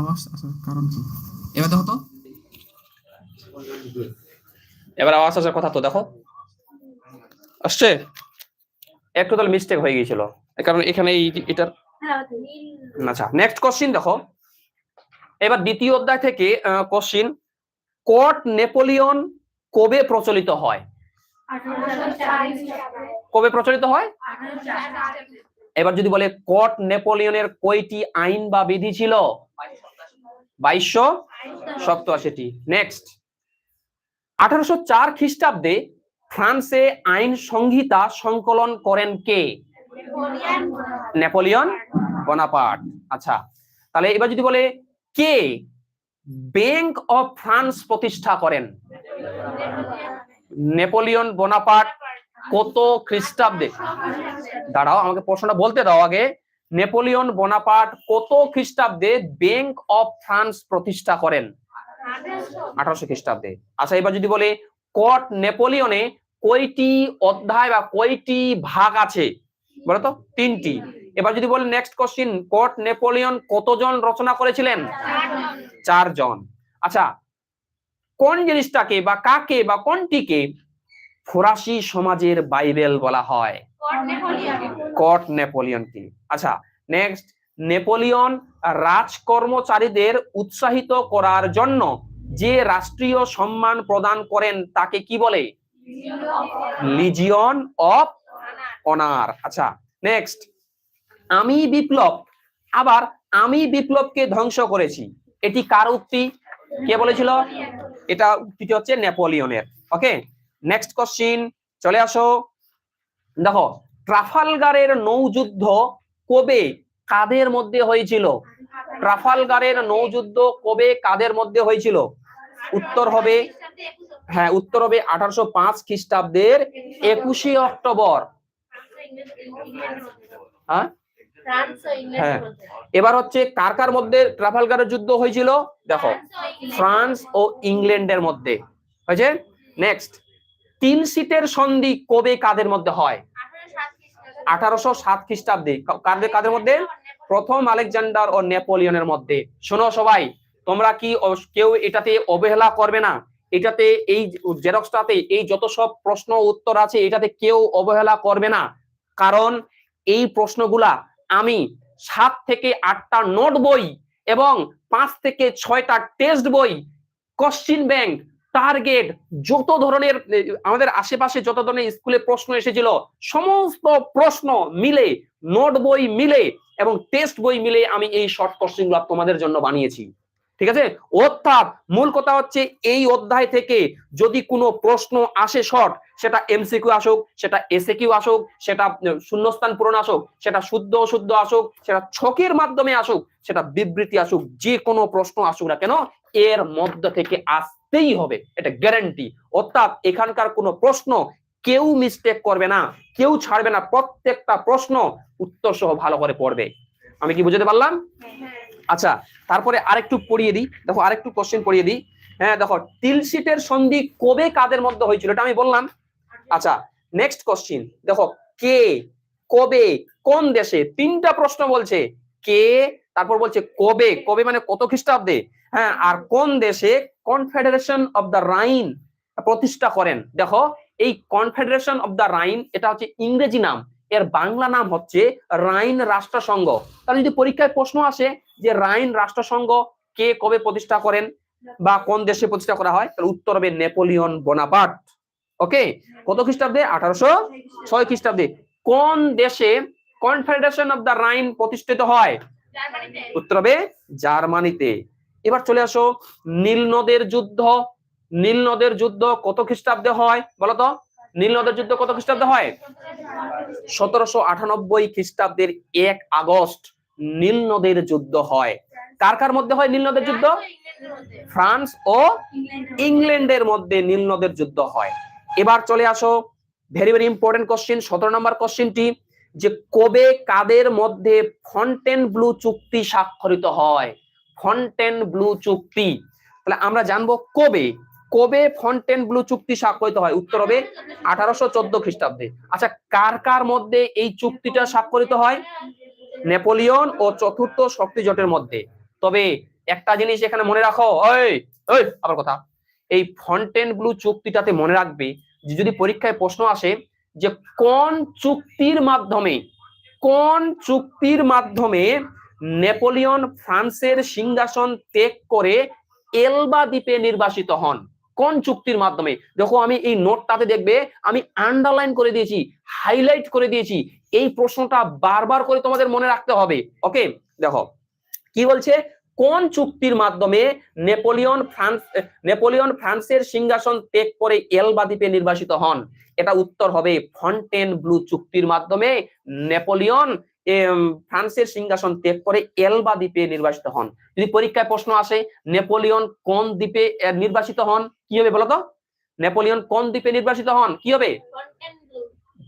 আওয়াজ আসার কারণ কি? এবার দেখো তো। এবার আওয়াজ আসার কথা তো দেখো। আসছে? একটু তাহলে মিস্টেক হয়ে গিয়েছিল। কারণ এখানে এটার আচ্ছা নেক্সট কোশ্চিন দেখো। এবার দ্বিতীয় অধ্যায় থেকে কোশ্চিন কোর্ট নেপোলিয়ন কবে প্রচলিত হয়? কবে প্রচলিত হয়? এবার যদি বলে কোর্ট নেপোলিয়নের কয়টি আইন বা বিধি ছিল? বাইশশো সপ্তাশিটি নেক্সট আঠারোশো চার খ্রিস্টাব্দে ফ্রান্সে আইন সংহিতা সংকলন করেন কে? Napoleon Bonaparte. আচ্ছা তাহলে এবার যদি বলে কে ব্যাংক অফ ফ্রান্স প্রতিষ্ঠা করেন? নেপোলিয়ন বোনাপার্ট কত খ্রিস্টাব্দে? দাঁড়াও, আমাকে প্রশ্নটা বলতে দাও আগে। নেপোলিয়ন বোনাপার্ট কত খ্রিস্টাব্দে ব্যাংক অফ ফ্রান্স প্রতিষ্ঠা করেন? আঠারোশো খ্রিস্টাব্দে। আচ্ছা এবার যদি বলে, কট নেপোলিয়নে কয়টি অধ্যায় বা কয়টি ভাগ আছে? বলো তো তিনটি। এবার যদি বলে নেক্সট কোশ্চিন কট নেপোলিয়ন কতজন রচনা করেছিলেন? চারজন। আচ্ছা কোন জিনিসটাকে বা কাকে বা কোনটিকে ফরাসি সমাজের বাইবেল বলা হয়। কোর্ট নেপোলিয়নকে আচ্ছা নেক্সট নেপোলিয়ন রাজকর্মচারীদের উৎসাহিত করার জন্য যে রাষ্ট্রীয় সম্মান প্রদান করেন তাকে কি বলে? Legion of Honour. আচ্ছা নেক্সট আমি বিপ্লব আবার আমি বিপ্লবকে ধ্বংস করেছি। এটি কার উক্তি? কে বলেছিল? এটা উক্তিটি হচ্ছে নেপোলিয়নের। ওকে নেক্সট কোশ্চিন চলে আসো। দেখো, ট্রাফালগারের নৌযুদ্ধ কবে কাদের মধ্যে হয়েছিল? ট্রাফালগারের নৌযুদ্ধ কবে কাদের মধ্যে হয়েছিল? উত্তর হবে হ্যাঁ উত্তর হবে আঠারোশো পাঁচ খ্রিস্টাব্দের একুশে অক্টোবর। হ্যাঁ? হ্যাঁ। এবার হচ্ছে কার কার মধ্যে ট্রাফালগারের যুদ্ধ হয়েছিল? দেখো, ফ্রান্স ও ইংল্যান্ডের মধ্যে। হয়েছে? নেক্সট তিন সিটের সন্ধি কবে কাদের মধ্যে হয়? আঠারোশো সাত খ্রিস্টাব্দে। কাদের কাদের মধ্যে? প্রথম আলেকজান্ডার ও নেপোলিয়নের মধ্যে। শোনো সবাই, তোমরা কি কেউ এটাতে অবহেলা করবে না? এটাতে এই জেরক্সটাতে এই যত সব প্রশ্ন উত্তর আছে, এটাতে কেউ অবহেলা করবে না। কারণ এই প্রশ্নগুলা আমি সাত থেকে আটটা নোট বই এবং পাঁচ থেকে ছয়টা টেস্ট বই, কোশ্চিন ব্যাংক টার্গেট যত ধরনের আমাদের আশেপাশে যত ধরনের স্কুলে প্রশ্ন এসেছিল, সমস্ত প্রশ্ন মিলে, নোট বই মিলে এবং টেস্ট বই মিলে আমি এই শর্ট কোশ্চিনগুলো তোমাদের জন্য বানিয়েছি। ঠিক আছে? অর্থাৎ মূল কথা হচ্ছে এই অধ্যায় থেকে যদি কোনো প্রশ্ন আসে শর্ট সেটা এমসিকিউ আসুক, সেটা এসে কিউ আসুক, সেটা শূন্যস্থান পূরণ আসুক, সেটা শুদ্ধ অশুদ্ধ আসুক, সেটা ছকের মাধ্যমে আসুক, সেটা বিবৃতি আসুক, যে কোনো প্রশ্ন আসুক না কেন, এর মধ্য থেকে আসতেই হবে, এটা গ্যারান্টি অর্থাৎ এখানকার কোনো প্রশ্ন কেউ মিস্টেক করবে না, কেউ ছাড়বে না, প্রত্যেকটা প্রশ্ন উত্তর সহ ভালো করে পড়বে। আমি কি বুঝতে পারলাম? আচ্ছা তারপরে আরেকটু পড়িয়ে দিই। দেখো, আরেকটু কোশ্চেন পড়িয়ে দিই। হ্যাঁ দেখো তিলশিটের সন্ধি কবে কাদের মধ্যে হয়েছিল, এটা আমি বললাম। আচ্ছা নেক্সট কোশ্চিন দেখো, কে, কবে, কোন দেশে, তিনটা প্রশ্ন বলছে। কে, তারপর বলছে কবে কবে মানে কত খ্রিস্টাব্দে? হ্যাঁ আর কোন দেশে কনফেডারেশন অফ দ্য রাইন প্রতিষ্ঠা করেন? দেখো, এই কনফেডারেশন অফ দ্য রাইন এটা হচ্ছে ইংরেজি নাম। এর বাংলা নাম হচ্ছে রাইন রাষ্ট্রসংঘ তাহলে যদি পরীক্ষায় প্রশ্ন আসে যে রাইন রাষ্ট্রসংঘ কে কবে প্রতিষ্ঠা করেন বা কোন দেশে প্রতিষ্ঠা করা হয়, তাহলে উত্তর হবে নেপোলিয়ন বোনাপার্ট ওকে কত খ্রিস্টাব্দে? আঠারোশো ছয় খ্রিস্টাব্দে। কোন দেশে কনফেডারেশন অফ দ্য রাইন প্রতিষ্ঠিত হয়? উত্তর হবে জার্মানিতে। এবার চলে আসো, নীল নদের যুদ্ধ। নীল নদের যুদ্ধ কত খ্রিস্টাব্দে হয় বলতো নীল নদের যুদ্ধ কত খ্রিস্টাব্দে হয়? সতেরোশো আটানব্বই খ্রিস্টাব্দের এক আগস্ট নীল নদের যুদ্ধ হয়। কার কার মধ্যে হয় নীল নদের যুদ্ধ? ফ্রান্স ও ইংল্যান্ডের মধ্যে নীল নদের যুদ্ধ হয়। এবার চলে আসো ভেরি ভেরি ইম্পর্টেন্ট কোশ্চেন সতেরো নম্বর কোশ্চেনটি যে কবে কাদের মধ্যে ফন্টেন ব্লু চুক্তি স্বাক্ষরিত হয়? ফন্টেন ব্লু চুক্তি। তাহলে আমরা জানব কবে? কবে ফন্টেন ব্লু চুক্তি স্বাক্ষরিত হয়? উত্তর হবে আঠারোশো চোদ্দ খ্রিস্টাব্দে। আচ্ছা কার কার মধ্যে এই চুক্তিটা স্বাক্ষরিত হয়? নেপোলিয়ন ও চতুর্থ শক্তি জোটের মধ্যে। তবে একটা জিনিস এখানে মনে রাখো ওই আবার কথা। এই ফন্টেন ব্লু চুক্তিটাতে মনে রাখবে যে, যদি পরীক্ষায় প্রশ্ন আসে যে, কোন চুক্তির মাধ্যমে, কোন চুক্তির মাধ্যমে নেপোলিয়ন ফ্রান্সের সিংহাসন ত্যাগ করে এলবা দ্বীপে নির্বাসিত হন। কোন চুক্তির মাধ্যমে? দেখো, আমি এই নোটটাতে দেখবে, আমি আন্ডারলাইন করে দিয়েছি হাইলাইট করে দিয়েছি। এই প্রশ্নটা বারবার করে তোমাদের মনে রাখতে হবে ওকে দেখো, কি বলছে? কোন চুক্তির মাধ্যমে নেপোলিয়ন ফ্রান্স, নেপোলিয়ন ফ্রান্সের সিংহাসন ত্যাগ করে এলবা দ্বীপে নির্বাসিত হন? এটা উত্তর হবে ফন্টেন ব্লু চুক্তির মাধ্যমে। নেপোলিয়ন ফ্রান্সের সিংহাসন ত্যাগ করে এলবা দ্বীপে নির্বাসিত হন। যদি পরীক্ষায় প্রশ্ন আসে নেপোলিয়ন কোন দ্বীপে আহ, নির্বাসিত হন কি হবে বলতো? নেপোলিয়ন কোন দ্বীপে নির্বাসিত হন কি হবে?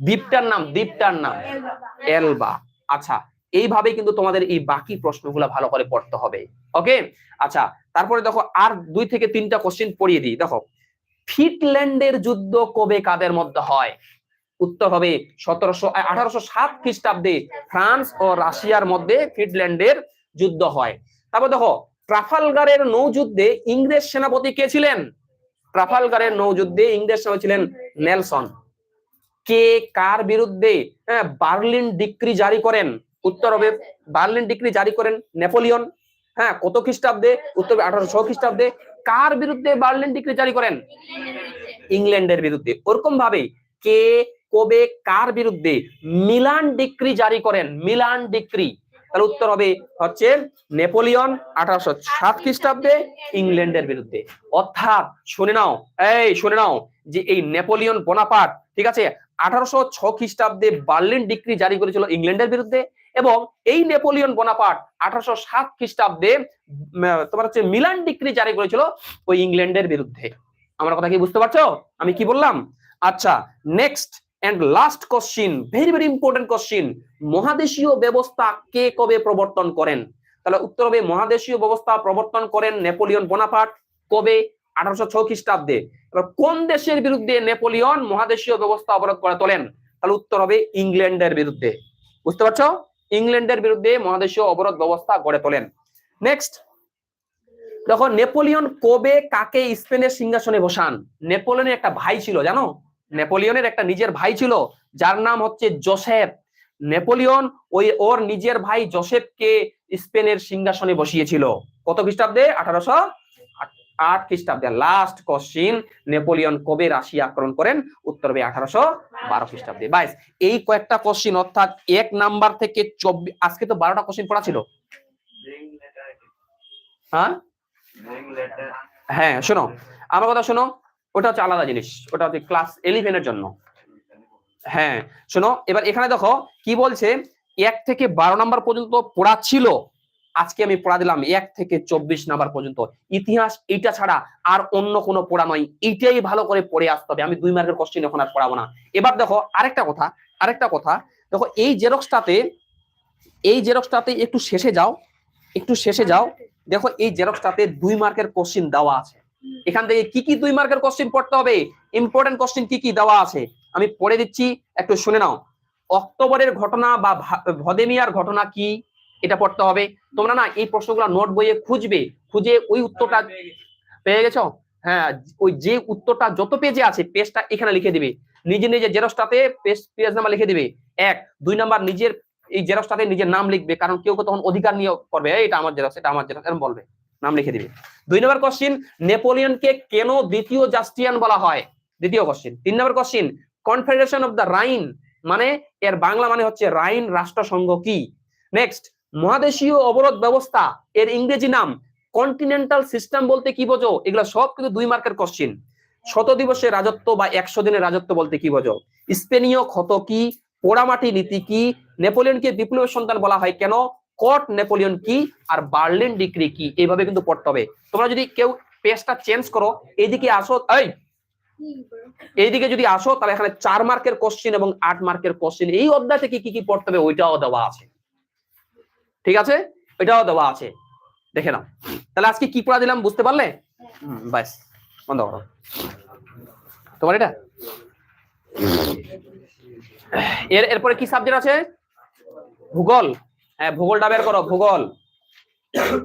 দ্বীপটার নাম দ্বীপটার নাম এলবা। আচ্ছা এইভাবে কিন্তু তোমাদের এই বাকি প্রশ্নগুলো ভালো করে পড়তে হবে ওকে? আচ্ছা তারপরে দেখো আর দুই থেকে তিনটা কোশ্চেন পড়িয়ে দিই। দেখো ফিটল্যান্ডের যুদ্ধ কবে কাদের মধ্যে হয়? উত্তর হবে সতেরোশো আঠারোশো সাত খ্রিস্টাব্দে ফ্রান্স ও রাশিয়ার মধ্যে ফিটল্যান্ডের যুদ্ধ হয়। তারপর দেখো ট্রাফালগারের নৌযুদ্ধে ইংরেজ সেনাপতি কে ছিলেন? ট্রাফালগারের নৌযুদ্ধে ইংরেজ সেনাপতি ছিলেন নেলসন। কে কার বিরুদ্ধে হ্যাঁ, বার্লিন ডিক্রি জারি করেন? উত্তর হবে বার্লিন ডিক্রি জারি করেন নেপোলিয়ন। হ্যাঁ কত খ্রিস্টাব্দে? উত্তর আঠারোশো খ্রিস্টাব্দে। কার বিরুদ্ধে বার্লিন ডিক্রি জারি করেন? ইংল্যান্ডের বিরুদ্ধে। ওরকম ভাবে কে কবে কার বিরুদ্ধে মিলান ডিক্রি জারি করেন? Milan decree. তাহলে উত্তর হবে হচ্ছে নেপোলিয়ন আঠারোশো সাত খ্রিস্টাব্দে ইংল্যান্ডের বিরুদ্ধে। অর্থাৎ শুনে নাও, এই শুনে নাও যে এই নেপোলিয়ন বোনাপার্ট, ঠিক আছে, আঠারোশো ছ খ্রিস্টাব্দে বার্লিন ডিক্রি জারি করেছিল ইংল্যান্ডের বিরুদ্ধে এবং এই নেপোলিয়ন বোনাপার্ট আঠারোশো সাত খ্রিস্টাব্দে তোমার হচ্ছে মিলান ডিক্রি জারি করেছিল ওই ইংল্যান্ডের বিরুদ্ধে। আমার কথা কি বুঝতে পারছ? আমি কি বললাম? আচ্ছা next and last question very very important question মহাদেশীয় ব্যবস্থা কে কবে প্রবর্তন করেন? তাহলে উত্তর হবে, মহাদেশীয় ব্যবস্থা প্রবর্তন করেন নেপোলিয়ন বোনাপার্ট কবে? আঠারোশো ছ খ্রিস্টাব্দে। কোন দেশের বিরুদ্ধে নেপোলিয়ন মহাদেশীয় ব্যবস্থা অবরোধ করে তোলেন? তাহলে উত্তর হবে ইংল্যান্ডের বিরুদ্ধে। বুঝতে পারছ? ইংল্যান্ডের বিরুদ্ধে মহাদেশীয় অবরোধ ব্যবস্থা গড়ে তোলেন। নেক্সট দেখো, নেপোলিয়ন কবে, কাকে স্পেনের সিংহাসনে বসান? নেপোলিয়নের একটা ভাই ছিল, জানো? নেপোলিয়নের একটা নিজের ভাই ছিল, যার নাম হচ্ছে জোসেফ। নেপোলিয়ন ওই ওর নিজের ভাই জোসেফকে স্পেনের সিংহাসনে বসিয়েছিল। কত খ্রিস্টাব্দে? আঠারোশো আট খ্রিস্টাব্দে। লাস্ট কোশ্চিন নেপোলিয়ন কবে রাশিয়া আক্রমণ করেন? উত্তর হবে আঠারোশো বারো খ্রিস্টাব্দে। বাইশ এই কয়েকটা কোশ্চিন অর্থাৎ এক নাম্বার থেকে চব্বিশ আজকে তো বারোটা কোশ্চিন পড়া ছিল। হ্যাঁ? হ্যাঁ শোনো। আমার কথা শোনো। ওটা হচ্ছে আলাদা জিনিস। ওটা হচ্ছে ক্লাস ইলেভেনের জন্য। হ্যাঁ শোনো, এবার এখানে দেখো কি বলছে, এক থেকে বারো নাম্বার পর্যন্ত পড়া ছিল আজকে আমি পড়া দিলাম এক থেকে চব্বিশ নাম্বার পর্যন্ত। ইতিহাস এইটা ছাড়া আর অন্য কোনো পড়া নয়, এইটাই ভালো করে পড়ে আসতে হবে। আমি দুই মার্কের কোশ্চেন এখন আর পড়াবো না। এবার দেখো আরেকটা কথা আরেকটা কথা, দেখো এই জেরক্সটাতে এই জেরক্সটাতে একটু শেষে যাও, একটু শেষে যাও। দেখো এই জেরক্সটাতে দুই মার্কের কোশ্চেন দেওয়া আছে। এখান থেকে কি কি দুই মার্কের কোশ্চেন পড়তে হবে? ইম্পর্টেন্ট কোশ্চেন কি কি দেওয়া আছে? আমি পড়ে দিচ্ছি একটু শুনে নাও। অক্টোবরের ঘটনা বা ভদেমিয়ার ঘটনা কি? এটা পড়তে হবে। তোমরা না এই প্রশ্নগুলো নোট বইয়ে খুঁজবে খুঁজে ওই উত্তরটা পেয়ে গেছো। হ্যাঁ ওই যে উত্তরটা যত পেজে আছে পেজটা এখানে লিখে দিবে। নিজে নিজে জেরক্সটাতে পেজ পেজ নাম্বার লিখে দিবে। এক। দুই নাম্বার নিজের এই জেরক্সটাতে নিজের নাম লিখবে কারণ কেউ কেউ তখন অধিকার নিয়ে করবে। এটা আমার জেরক্স এটা আমার জেরক্স এরকম বলবে। নাম লিখে দিবে। দুই নম্বর কোশ্চিন নেপোলিয়নকে কেন দ্বিতীয় জাস্টিয়ান বলা হয়? দ্বিতীয় কোশ্চিন তিন নম্বর question confederation of the Rhine মানে এর বাংলা মানে হচ্ছে রাইন রাষ্ট্রসংঘ কি? নেক্সট মহাদেশীয় অবরোধ ব্যবস্থা, এর ইংরেজি নাম কন্টিনেন্টাল সিস্টেম বলতে কি বোঝো? এগুলো সব কিন্তু দুই মার্কের কোশ্চিন শত দিবসের রাজত্ব বা একশো দিনের রাজত্ব বলতে কি বোঝো? স্পেনীয় ক্ষত কি? পোড়ামাটি নীতি কি? নেপোলিয়নকে বিপ্লবের সন্তান বলা হয় কেন? কট নেপোলিয়ন কি আর বার্লিন ডিক্রি কি? এইভাবে কিন্তু পড়তে হবে। তোমরা যদি কেউ পেজটা চেঞ্জ করো, এইদিকে আসো, এই! এইদিকে যদি আসো, তাহলে এখানে চার মার্কের কোশ্চেন এবং আট মার্কের কোশ্চেন এই অধ্যায় থেকে কি কি পড়তে হবে ওইটাও দেওয়া আছে। ঠিক আছে? ওইটাও দেওয়া আছে। দেখে নাও। তাহলে আজকে কি পড়া দিলাম, বুঝতে পারলে? ব্যাস, বন্ধ করো। তোমার এটা? এর, এরপরে কি সাবজেক্ট আছে? ভূগোল। হ্যাঁ ভূগোলটা বের করো, ভূগোল।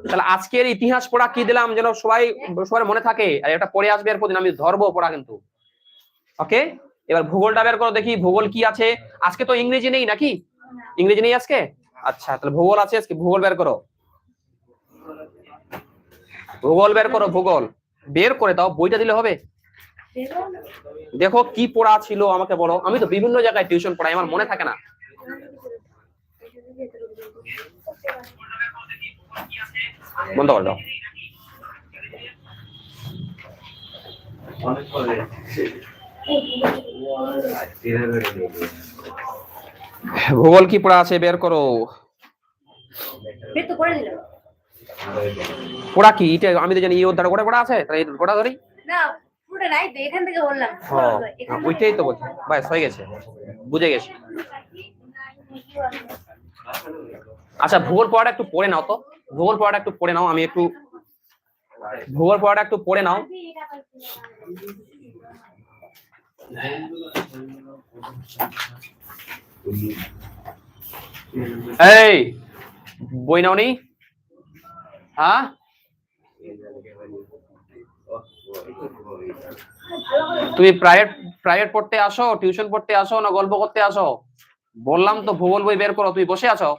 তাহলে আজকের ইতিহাস পড়া কি দিলাম যেন সবাই, সবার মনে থাকে, আর এটা পড়ে আসবে এরপর আমি ধরবো পড়া কিন্তু। ওকে এবার ভূগোলটা বের করো, দেখি ভূগোল কি আছে। আজকে তো ইংরেজি নেই নাকি? ইংরেজি নেই আজকে? আচ্ছা তাহলে ভূগোল আছে আজকে, ভূগোল বের করো। ভূগোল বের করো, ভূগোল। বের করে দাও, বইটা দিলে হবে। দেখো কি পড়া ছিল আমাকে বলো। আমি তো বিভিন্ন জায়গায় টিউশন পড়াই, আমার মনে থাকে না। বন্ধ করে দাও। ভূগোল কি পড়া আছে? বের করো। পড়া কি? এটা আমি তো জানি এই অধ্যায় করে পড়া আছে। তাহলে গোটা ধরি। না পুরোটা নাই তো এখান থেকে বললাম। ওইটাই তো বলছি। বাস হয়ে গেছে। বুঝে গেছি। আচ্ছা ভূগোল পড়াটা একটু পড়ে নাও তো। ভূগোল পড়াটা একটু পড়ে নাও, আমি একটু ভূগোল পড়াটা একটু পড়ে নাও। এই, বই নাও নি হ্যাঁ? তুমি প্রাইভেট প্রাইভেট পড়তে আসো টিউশন পড়তে আসো, না গল্প করতে আসো? বললাম তো ভূগোল বই বের করো, তুমি বসে আছো?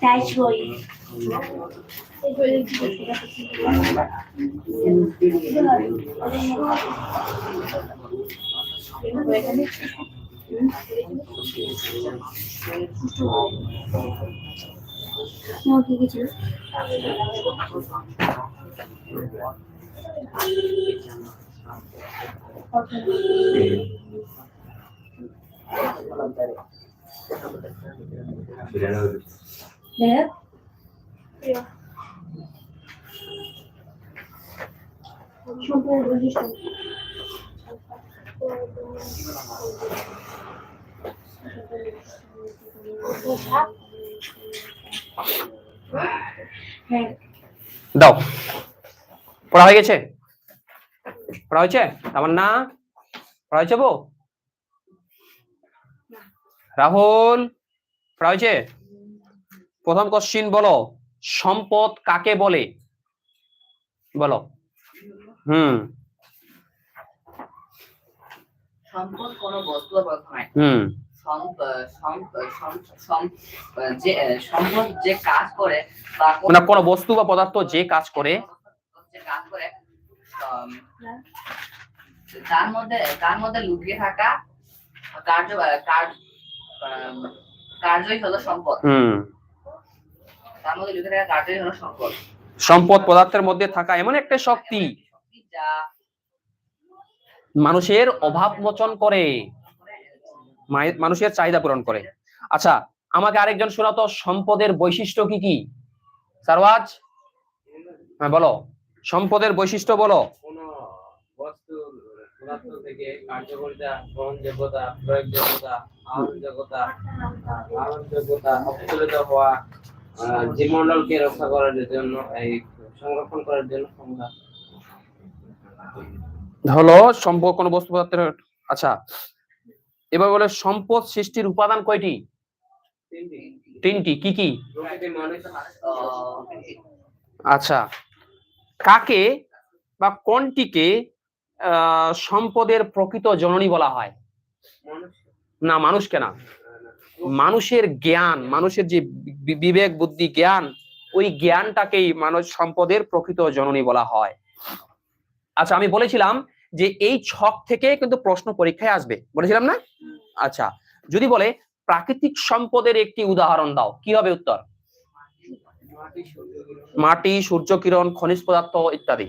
টাইচ বই কি কি ছিল হ্যাঁ দাও। পড়া হয়ে গেছে? পড়া হয়েছে? আমার না? পড়া হয়েছে বউ? রাহুল হয়েছে? প্রথম কোশ্চিন বলো সম্পদ কাকে বলে? বলো। হুম। সম্পদ কোনো বস্তু হুম। যে সম্পদ যে কাজ করে বা কোন- মানে বস্তু বা পদার্থ যে কাজ করে। কাজ করে আম, তার মধ্যে তার মধ্যে লুকিয়ে থাকা কার্য কার্যই হলো সম্পদ। হুম। তার মধ্যে লুকিয়ে থাকা কার্যই হলো সম্পদ। সম্পদ পদার্থের মধ্যে থাকা এমন একটা শক্তি যা মানুষের অভাব মোচন করে মায়ের- মানুষের চাহিদা পূরণ করে। আচ্ছা আমাকে আরেকজন শোনাতো সম্পদের বৈশিষ্ট্য কি কি? সারওয়াজ? হ্যাঁ বলো। সম্পদের বৈশিষ্ট্য বলো। পদার্থ থেকে কার্যকরিতা গ্রহণযোগ্যতা প্রয়োগযোগ্যতা আহরণযোগ্যতা আহরণযোগ্যতা অপচলিত হওয়া জীবমণ্ডলকে রক্ষা করার জন্য এই সংরক্ষণ করার জন্য হলো সম্পদ কোনো বস্তু পদার্থের আচ্ছা এবার বলে সম্পদ সৃষ্টির উপাদান কয়টি? তিনটি। কি কি? আচ্ছা কাকে বা কোনটিকে সম্পদের প্রকৃত জননী বলা হয়। না, মানুষকে না। মানুষের জ্ঞান, মানুষের যে বিবেক, বুদ্ধি, জ্ঞান, ওই জ্ঞানটাকেই মানুষ সম্পদের প্রকৃত জননী বলা হয়। আচ্ছা আমি বলেছিলাম যে এই ছক থেকে কিন্তু প্রশ্ন পরীক্ষায় আসবে। বলেছিলাম না? আচ্ছা যদি বলে প্রাকৃতিক সম্পদের একটি উদাহরণ দাও, কি হবে উত্তর? মাটি, সূর্য, কিরণ, খনিজ পদার্থ ইত্যাদি।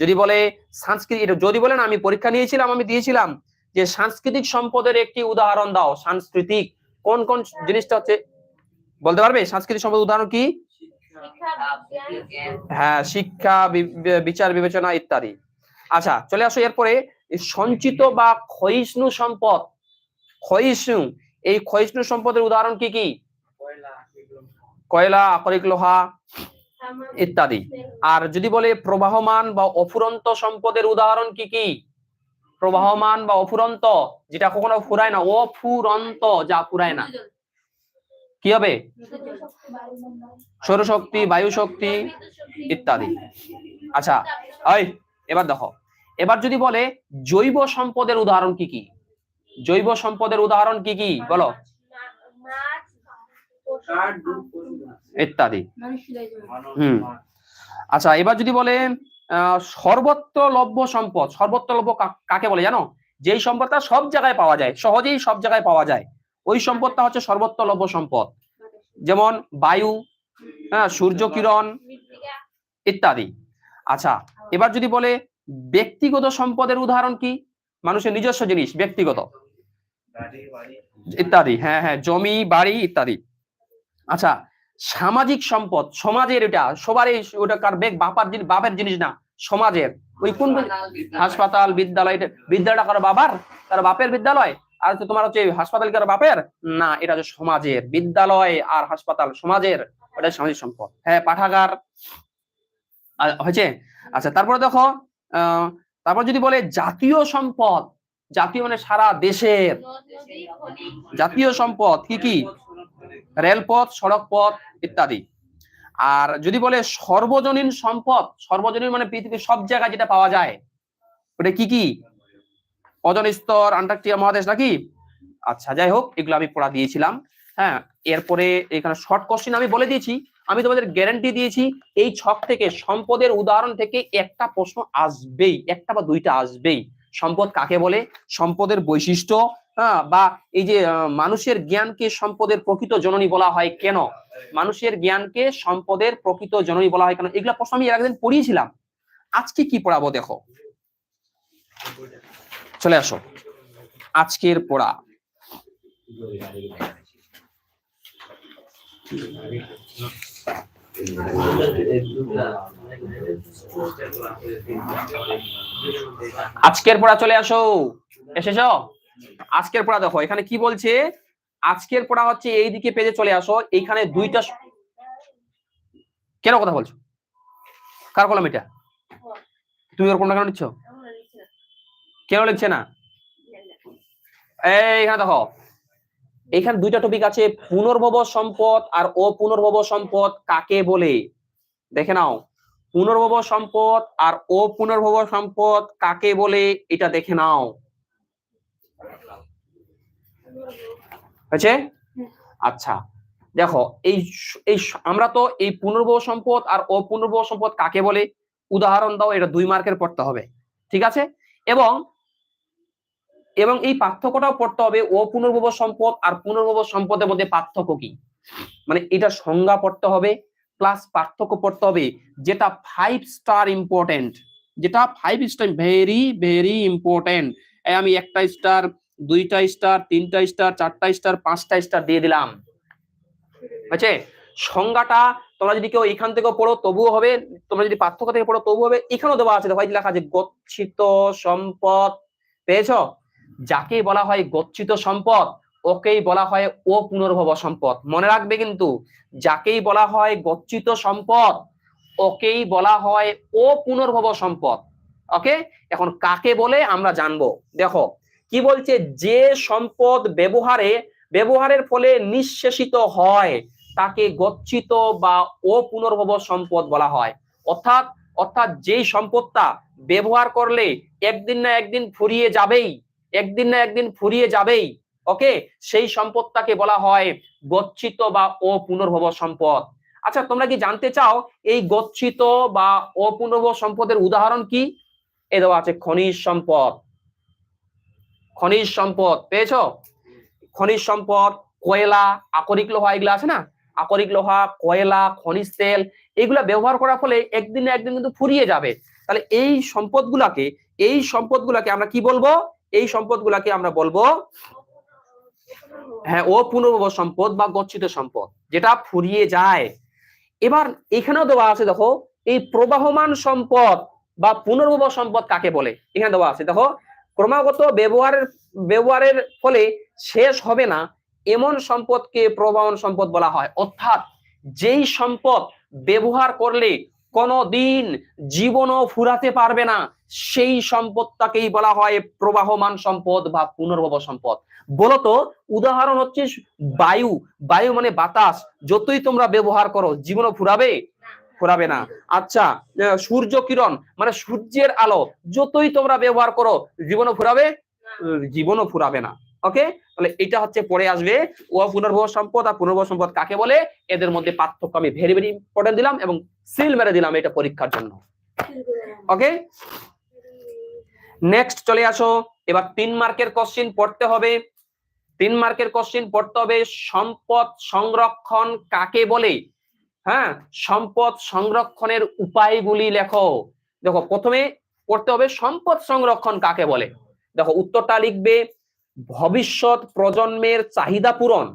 যদি বলে সাংস্কৃতিক যদি বলেন, আমি পরীক্ষা নিয়েছিলাম, আমি দিয়েছিলাম যে সাংস্কৃতিক সম্পদের একটি উদাহরণ দাও, সাংস্কৃতিক। কোন কোন জিনিসটা হচ্ছে, বলতে পারবে? সাংস্কৃতিক সম্পদের উদাহরণ কি? হ্যাঁ শিক্ষা বিচার, বিবেচনা ইত্যাদি। আচ্ছা চলে আসো এরপরে সঞ্চিত বা ক্ষয়িষ্ণু সম্পদ। ক্ষয়িষ্ণু, এই ক্ষয়িষ্ণু সম্পদের উদাহরণ কি কি? কয়লা, আকরিক লোহা। ইত্যাদি। আর যদি বলে প্রবাহমান বা অফুরন্ত সম্পদের উদাহরণ কি কি? প্রবাহমান বা অফুরন্ত, যেটা কখনো ফুরায় না, অফুরন্ত যা ফুরায় না। কি হবে? সৌরশক্তি বায়ু শক্তি ইত্যাদি। আচ্ছা ওই এবার দেখো। এবার যদি বলে জৈব সম্পদের উদাহরণ কি কি? জৈব সম্পদের উদাহরণ কি কি? বলো। ইত্যাদি। হুম। আচ্ছা এবার যদি বলে আহ, সর্বত্র লভ্য সম্পদ সর্বত্র লভ্য কা- কাকে বলে জানো? যেই সম্পদটা সব জায়গায় পাওয়া যায় সহজেই সব জায়গায় পাওয়া যায় ওই সম্পদটা হচ্ছে সর্বত্র লভ্য সম্পদ। যেমন বায়ু হ্যাঁ সূর্য কিরণ ইত্যাদি। আচ্ছা এবার যদি বলে ব্যক্তিগত সম্পদের উদাহরণ কি? মানুষের নিজস্ব জিনিস ব্যক্তিগত। ইত্যাদি হ্যাঁ হ্যাঁ জমি বাড়ি ইত্যাদি। আচ্ছা সামাজিক সম্পদ সমাজের এটা সবারই ওটা কার বেগ? বাপার জিনিস বাপের জিনিস না সমাজের। ওই কোন হাসপাতাল, বিদ্যালয়। বিদ্যালয়টা কারও বাবার? কারও বাপের বিদ্যালয়? আর তোমার হচ্ছে হাসপাতাল কারও বাপের? না এটা হচ্ছে সমাজের। বিদ্যালয় আর হাসপাতাল সমাজের ওটা সামাজিক সম্পদ। হ্যাঁ পাঠাগার হয়েছে? আচ্ছা তারপরে দেখো আহ তারপর যদি বলে জাতীয় সম্পদ জাতীয় মানে সারা দেশের। জাতীয় সম্পদ কি কি? রেলপথ সড়ক পথ ইত্যাদি। আর যদি বলে সর্বজনীন সম্পদ, সর্বজনীন মানে পৃথিবীর সব জায়গায় যেটা পাওয়া যায়, ওটা কি কি? ওজন স্তর, আন্টার্কটিকা মহাদেশ নাকি? আচ্ছা যাই হোক, এগুলো আমি পড়া দিয়েছিলাম। হ্যাঁ এরপরে এখানে শর্ট কোশ্চেন আমি বলে দিয়েছি। আমি তোমাদের গ্যারান্টি দিয়েছি, এই ছক থেকে, সম্পদের উদাহরণ থেকে একটা প্রশ্ন আসবেই, একটা বা দুইটা আসবেই। সম্পদ কাকে বলে? সম্পদের বৈশিষ্ট্য বা এই যে মানুষের জ্ঞানকে সম্পদের প্রকৃত জননী বলা হয় কেন? মানুষের জ্ঞানকে সম্পদের প্রকৃত জননী বলা হয় কেন? এগুলা প্রশ্ন আমি আগের পড়িয়েছিলাম। আজকে কি পড়াবো দেখো। চলে আসো। আজকের পড়া। আজকের পড়া চলে আসো। এসেছ? আজকের পড়া দেখো, এখানে কি বলছে? আজকের পড়া হচ্ছে এই দিকে পেজে চলে আসো, এইখানে দুইটা কেন কথা বলছো? কার কলম এটা? তুমি ওর কোনটা কেন নিচ্ছ? কেন লিখছে না? এই এখানে দেখো, এখানে দুইটা টপিক আছে, পুনর্ভব সম্পদ আর অপুনর্ভব সম্পদ কাকে বলে? দেখে নাও, পুনর্ভব সম্পদ আর অপুনর্ভব সম্পদ কাকে বলে? এটা দেখে নাও। হয়েছে? আচ্ছা দেখো এই এই আমরা তো এই পুনর্ভব সম্পদ আর অপুনর্ভব সম্পদ কাকে বলে? উদাহরণ দাও এটা দুই মার্কের পড়তে হবে ঠিক আছে? এবং এবং এই পার্থক্যটাও পড়তে হবে অপুনর্ভব সম্পদ আর পুনর্ভব সম্পদের মধ্যে পার্থক্য কি? মানে এটা সংজ্ঞা পড়তে হবে প্লাস পার্থক্য পড়তে হবে যেটা ফাইভ স্টার ইম্পর্টেন্ট যেটা five star very very important আমি একটা স্টার দুইটা স্টার তিনটা স্টার চারটা স্টার পাঁচটা স্টার দিয়ে দিলাম। আছে সংজ্ঞাটা তোমরা যদি কেউ এখান থেকে পড়ো, তবুও হবে। তোমরা যদি পার্থক্য থেকে পড়ো, তবুও হবে। এখানেও দেওয়া আছে, দেখো লেখা আছে, গচ্ছিত সম্পদ। পেয়েছ? যাকে বলা হয় গচ্ছিত সম্পদ, ওকেই বলা হয় ও পুনর্ভব সম্পদ। মনে রাখবে কিন্তু, যাকেই বলা হয় গচ্ছিত সম্পদ, ওকেই বলা হয় ও পুনর্ভব সম্পদ। ওকে? এখন কাকে বলে আমরা জানব? দেখো কি বলছে? যে সম্পদ ব্যবহারে, ব্যবহারের ফলে নিঃশেষিত হয়, তাকে গচ্ছিত বা অপুনর্ভব সম্পদ বলা হয়। অর্থাৎ অর্থাৎ যেই সম্পদটা ব্যবহার করলে একদিন না একদিন ফুরিয়ে যাবেই, একদিন না একদিন ফুরিয়ে যাবেই, ওকে? সেই সম্পদটাকে বলা হয় গচ্ছিত বা অপুনর্ভব সম্পদ। আচ্ছা তোমরা কি জানতে চাও এই গচ্ছিত বা অপুনর্ভব সম্পদের উদাহরণ কি? এ দেওয়া আছে খনিজ সম্পদ। খনিজ সম্পদ, পেয়েছ? খনিজ সম্পদ, কয়লা, আকরিক লোহা, এগুলো আছে না? আকরিক লোহা, কয়লা, খনিজ তেল, এগুলা ব্যবহার করার ফলে একদিন না একদিন কিন্তু ফুরিয়ে যাবে। তাহলে এই সম্পদগুলাকে এই সম্পদগুলাকে আমরা কি বলব? এই সম্পদগুলাকে আমরা বলব হ্যাঁ ও পুনর্ভব সম্পদ বা গচ্ছিত সম্পদ, যেটা ফুরিয়ে যায়। এবার এখানেও দেওয়া আছে, দেখো, এই প্রবাহমান সম্পদ বা পুনর্ভব সম্পদ কাকে বলে? এখানে দেওয়া আছে, দেখো ক্রমাগত ব্যবহারের ব্যবহারের ফলে শেষ হবে না এমন সম্পদকে প্রবাহমান সম্পদ বলা হয়। অর্থাৎ যেই সম্পদ ব্যবহার করলে কোনদিন জীবনও ফুরাতে পারবে না, সেই সম্পদটাকেই বলা হয় প্রবাহমান সম্পদ বা পুনর্ভব সম্পদ। বলতো, উদাহরণ হচ্ছে বায়ু। বায়ু মানে বাতাস। যতই তোমরা ব্যবহার করো, জীবনও ফুরাবে ফুরাবে না। আচ্ছা সূর্য কিরণ মানে সূর্যের আলো, যতই তোমরা ব্যবহার করো, জীবনও ফুরাবে জীবনও ফুরাবে না। ওকে তাহলে এটা হচ্ছে পরে আসবে। ও পুনর্ভব সম্পদ আর পুনর্ভব সম্পদ কাকে বলে? এদের মধ্যে পার্থক্য আমি ভেরি ভেরি ইম্পর্টেন্ট দিলাম এবং সিল মেরে দিলাম এটা পরীক্ষার জন্য। ওকে নেক্সট চলে আসো। এবার তিন মার্কের কোশ্চিন পড়তে হবে। তিন মার্কের কোশ্চিন পড়তে হবে সম্পদ সংরক্ষণ কাকে বলে? হ্যাঁ সম্পদ সংরক্ষণের উপায়গুলি লেখো। দেখো প্রথমে করতে হবে সম্পদ সংরক্ষণ কাকে বলে? দেখো উত্তরটা লিখবে ভবিষ্যৎ প্রজন্মের চাহিদা পূরণ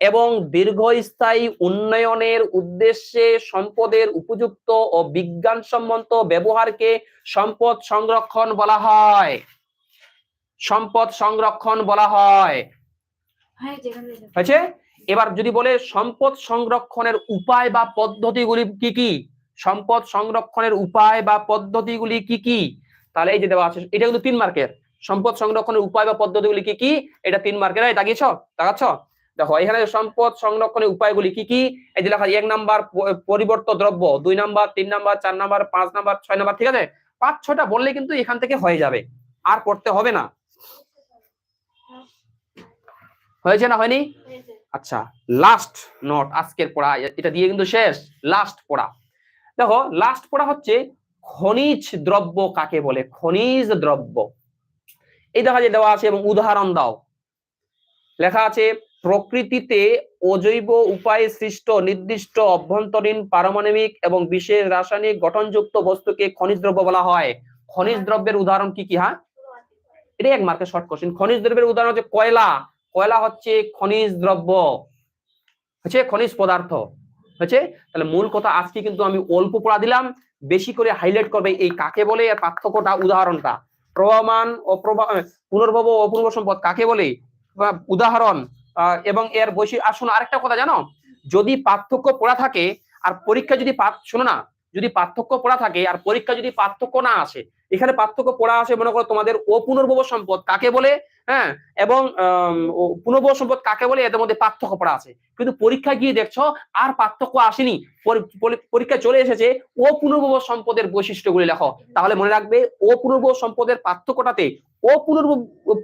এবং দীর্ঘস্থায়ী উন্নয়নের উদ্দেশ্যে সম্পদের উপযুক্ত ও বিজ্ঞানসম্মত ব্যবহারকে সম্পদ সংরক্ষণ বলা হয়। সম্পদ সংরক্ষণ বলা হয়। হ্যাঁ হয়েছে? এবার যদি বলে সম্পদ সংরক্ষণের উপায় বা পদ্ধতিগুলি কি কি? সম্পদ সংরক্ষণের উপায় বা পদ্ধতিগুলি কি কি? তাহলে এই যে দেওয়া আছে, এটা কিন্তু তিন মার্কের সম্পদ সংরক্ষণের উপায় বা পদ্ধতিগুলি কি কি? এটা তিন মার্কের এই দাগিয়েছ দেখাচ্ছ দেখো, এখানে সম্পদ সংরক্ষণের উপায়গুলি কি কি? এই যে লেখা এক নাম্বার পরিবর্ত দ্রব্য, দুই নাম্বার, তিন নাম্বার, চার নাম্বার, পাঁচ নাম্বার, ছয় নাম্বার, ঠিক আছে? পাঁচ, ছয়টা বললে কিন্তু এখান থেকে হয়ে যাবে। আর পড়তে হবে না। হয়েছে না হয়নি? আচ্ছা লাস্ট নট আজকের পড়া এটা দিয়ে কিন্তু শেষ লাস্ট পড়া। দেখো লাস্ট পড়া হচ্ছে খনিজ দ্রব্য কাকে বলে? খনিজ দ্রব্য। এই দেখা যে দেওয়া আছে এবং উদাহরণ দাও। লেখা আছে প্রকৃতিতে অজৈব উপায়ে সৃষ্ট নির্দিষ্ট অভ্যন্তরীণ পারমাণবিক এবং বিশেষ রাসায়নিক গঠনযুক্ত বস্তুকে খনিজ দ্রব্য বলা হয়। খনিজ দ্রব্যের উদাহরণ কি কি হ্যাঁ? এটাই এক মার্কের শর্ট কোশ্চেন খনিজ দ্রব্যের উদাহরণ হচ্ছে কয়লা। কয়লা হচ্ছে খনিজ দ্রব্য, হচ্ছে খনিজ পদার্থ, হচ্ছে? তাহলে মূল কথা আজকে কিন্তু আমি অল্প পড়া দিলাম, বেশি করে হাইলাইট করবে এই কাকে বলে, এর পার্থক্যটা, উদাহরণটা। প্রবাহমান পুনর্ভব অপূর্ব সম্পদ কাকে বলে? উদাহরণ এবং এর আর শোনো, আরেকটা কথা জানো? যদি পার্থক্য পড়া থাকে, আর পরীক্ষা যদি শোনো না, যদি পার্থক্য পড়া থাকে, আর পরীক্ষা যদি পার্থক্য না আসে, এখানে পার্থক্য পড়া আসে, মনে করো তোমাদের অপুনর্ভব সম্পদ কাকে বলে? হ্যাঁ? এবং পুনর্ভব সম্পদ কাকে বলে? এদের মধ্যে পার্থক্য পড়া আছে। কিন্তু পরীক্ষা গিয়ে দেখছ আর পার্থক্য আসেনি। পরি- পরি- চলে এসেছে ও পুনর্ভব সম্পদের বৈশিষ্ট্যগুলি লেখো। তাহলে মনে রাখবে ও পুনর্ভব সম্পদের পার্থক্যটাতে ও পুনর্ব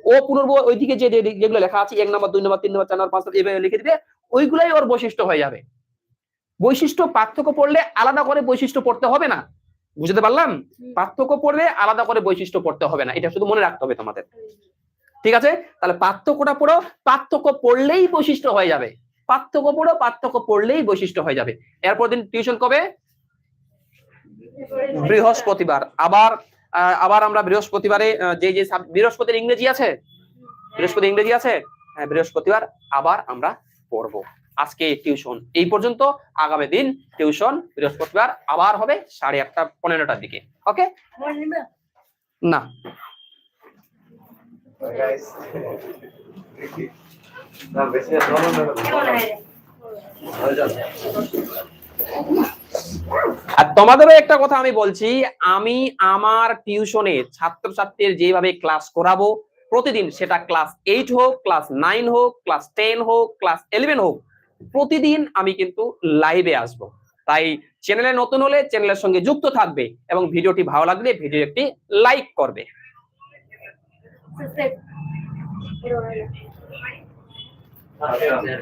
ও পুনর্ভব ওইদিকে যে যে- যেগুলো লেখা আছে এক নম্বর দুই নম্বর তিন নম্বর চার নম্বর পাঁচ নম্বর এভাবে লিখে দিবে ওইগুলাই ওর বৈশিষ্ট্য হয়ে যাবে। বৈশিষ্ট্য পার্থক্য পড়লে আলাদা করে বৈশিষ্ট্য পড়তে হবে না। বুঝতে পারলাম? পার্থক্য পড়লে আলাদা করে বৈশিষ্ট্য পড়তে হবে না। এটা শুধু মনে রাখতে হবে তোমাদের। ঠিক আছে? তাহলে পার্থক্যটা পড়ো। পার্থক্য পড়লেই বৈশিষ্ট্য হয়ে যাবে। পার্থক্য পড়ো পার্থক্য পড়লেই বৈশিষ্ট্য হয়ে যাবে। এরপর দিন টিউশন কবে? বৃহস্পতিবার। আবার আবার আমরা বৃহস্পতিবারে যে যে বৃহস্পতির ইংরেজি আছে? বৃহস্পতি ইংরেজি আছে? হ্যাঁ বৃহস্পতিবার আবার আমরা পড়ব। আজকে টিউশন এই পর্যন্ত আগামী দিন টিউশন বৃহস্পতিবার আবার হবে সাড়ে আটটা পনেরোটার দিকে। ওকে না। আর তোমাদেরও একটা কথা আমি বলছি আমি আমার টিউশনে ছাত্রছাত্রীর যেভাবে ক্লাস করাবো প্রতিদিন সেটা ক্লাস এইট হোক ক্লাস নাইন হোক ক্লাস টেন হোক ক্লাস ইলেভেন হোক প্রতিদিন আমি কিন্তু লাইভে আসব। তাই চ্যানেলে নতুন হলে চ্যানেলের সঙ্গে যুক্ত থাকবে এবং ভিডিওটি ভালো লাগলে ভিডিও একটি লাইক করবে। সাবস্ক্রাইব আচ্ছা আচ্ছা